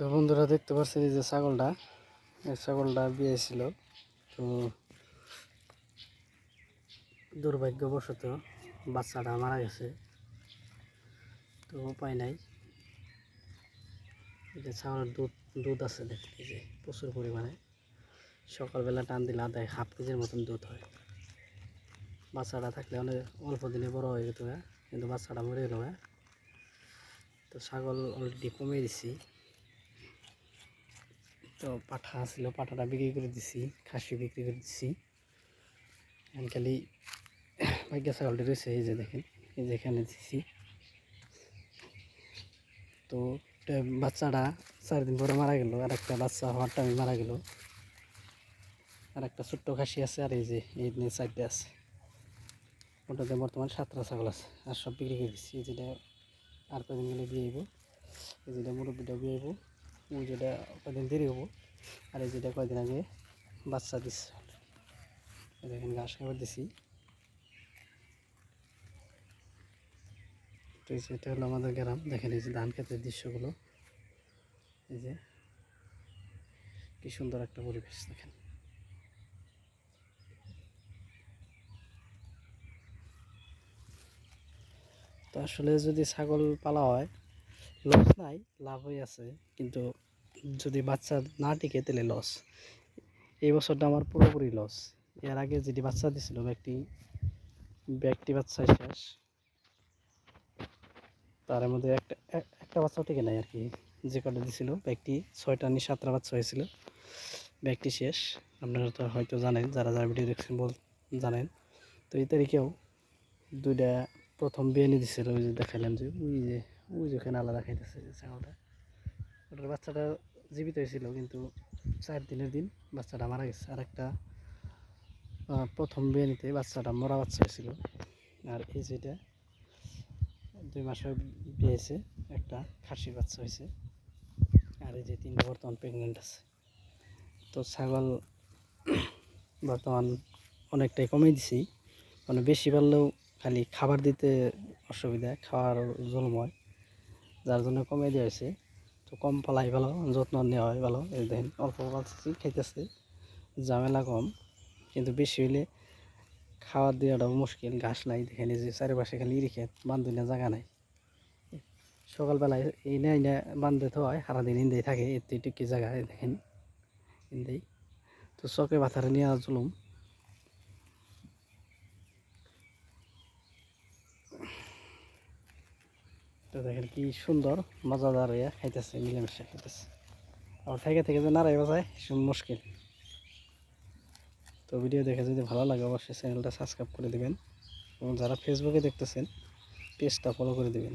তো বন্ধুরা দেখতে পাচ্ছি এই যে ছাগলটা, এই ছাগলটা বিয়ে ছিল। তো দুর্ভাগ্যবশত বাচ্চাটা মারা গেছে। তো উপায় নাই। যে ছাগলের দুধ দুধ আছে দেখতে যে প্রচুর পরিমাণে। সকালবেলা টান দিলে আদায় হাফ কেজির মতন দুধ হয়। বাচ্চাটা থাকলে অনেক অল্প দিনে বড় হয়ে যেত কিন্তু বাচ্চাটা মরে গেল। তো ছাগল অলরেডি কমিয়ে দিছি। তো পাঠা ছিল পাঠাটা বিক্রি করে দিছি, খাসি বিক্রি করে দিছি। খালি ভাগ্য ছাগলটি রয়েছে, এই যে দেখেন, এই যে এখানে দিছি। তো বাচ্চাটা চার দিন পরে মারা গেল, আর একটা বাচ্চা হওয়ার টাইমে মারা গেল। আর একটা ছোট্ট খাসি আছে, আর এই যে, এই নিয়ে চারটে আছে। ওটাতে বর্তমানে সাতটা ছাগল আছে, আর সব বিক্রি করে দিচ্ছি এই যেটা আর কদিন গেলে বিয়ে আইব এই যেটা মুরব্বিটা বিয়ে আইব ওই যেটা কদিন দেরি হব, আর এই যেটা কয়দিন আগে বাচ্চা দিচ্ছে দেখেন ঘাস খাবার দিছি। তো এই যে এটা হলো আমাদের গ্রাম। দেখেন এই যে ধান ক্ষেতের দৃশ্যগুলো। এই যে কি সুন্দর একটা পরিবেশ, দেখেন। তো আসলে যদি ছাগল পালা হয় লস নাই লাভ লাভই আছে। কিন্তু যদি বাচ্চা না টিকে তাহলে লস এই বছরটা আমার পুরোপুরি লস এর আগে যেটি বাচ্চা দিছিল, ব্যক্তি ব্যক্তি বাচ্চা শেষ। তার মধ্যে একটা একটা বাচ্চাও টিকে নাই আর কি যে কটা দিছিল, ব্যক্তি, ছয়টা নি সাতটা বাচ্চা হয়েছিল। ব্যক্তি শেষ। আপনারা তো হয়তো জানেন, যারা যারা ভিডিও দেখছেন বল, জানেন। তো এই তারিখেও দুইটা প্রথম বিয়ানি দিছিল, ওই যে দেখাইলাম যে, ওই যে ওই যে আলাদা খাইতেছে যে ছাগলটা। ওটার বাচ্চাটা জীবিত হয়েছিল কিন্তু চার দিনের দিন বাচ্চাটা মারা গেছে। আর একটা প্রথম বিয়ানিতে বাচ্চাটা মরা বাচ্চা হয়েছিল। আর এই যেটা দুই মাসের বিয়েছে, একটা খাসির বাচ্চা হয়েছে। আর এই যে তিনটা বর্তমান প্রেগনেন্ট আছে। তো ছাগল বর্তমান অনেকটাই কমিয়ে দিছি। মানে বেশি পারলেও খালি খাবার দিতে অসুবিধা, খাওয়ার জলম হয় যার জন্য কমিয়ে দেওয়া হয়েছে তো কম পালাই ভালো, যত্ন নেওয়া হয় ভালো। এই দেখেন, অল্প পালছি খাইতেছে। ঝামেলা কম, কিন্তু বেশি হইলে খাবার দেওয়াটাও মুশকিল। ঘাস নাই এই যে চারিপাশে খালি ইরি খেত বান্ধবীনা জায়গা নাই। সকালবেলায় এই না এই না বান্ধে হয়, সারাদিন ইন্দেই থাকে, এতে টুকি জায়গা দেখেন, ইন্দেই। তো চকে বাথারে নিয়ে জুলুম তো দেখেন কি সুন্দর, মজাদার হইয়া খাইতেছে, মিলেমিশে খাইতেছে। আর থেকে থেকে যে নাড়াই বাজায় মুশকিল। তো ভিডিও দেখে যদি ভালো লাগে, অবশ্যই চ্যানেলটা সাবস্ক্রাইব করে দিবেন। এবং যারা ফেসবুকে দেখতেছেন পেজটা ফলো করে দিবেন।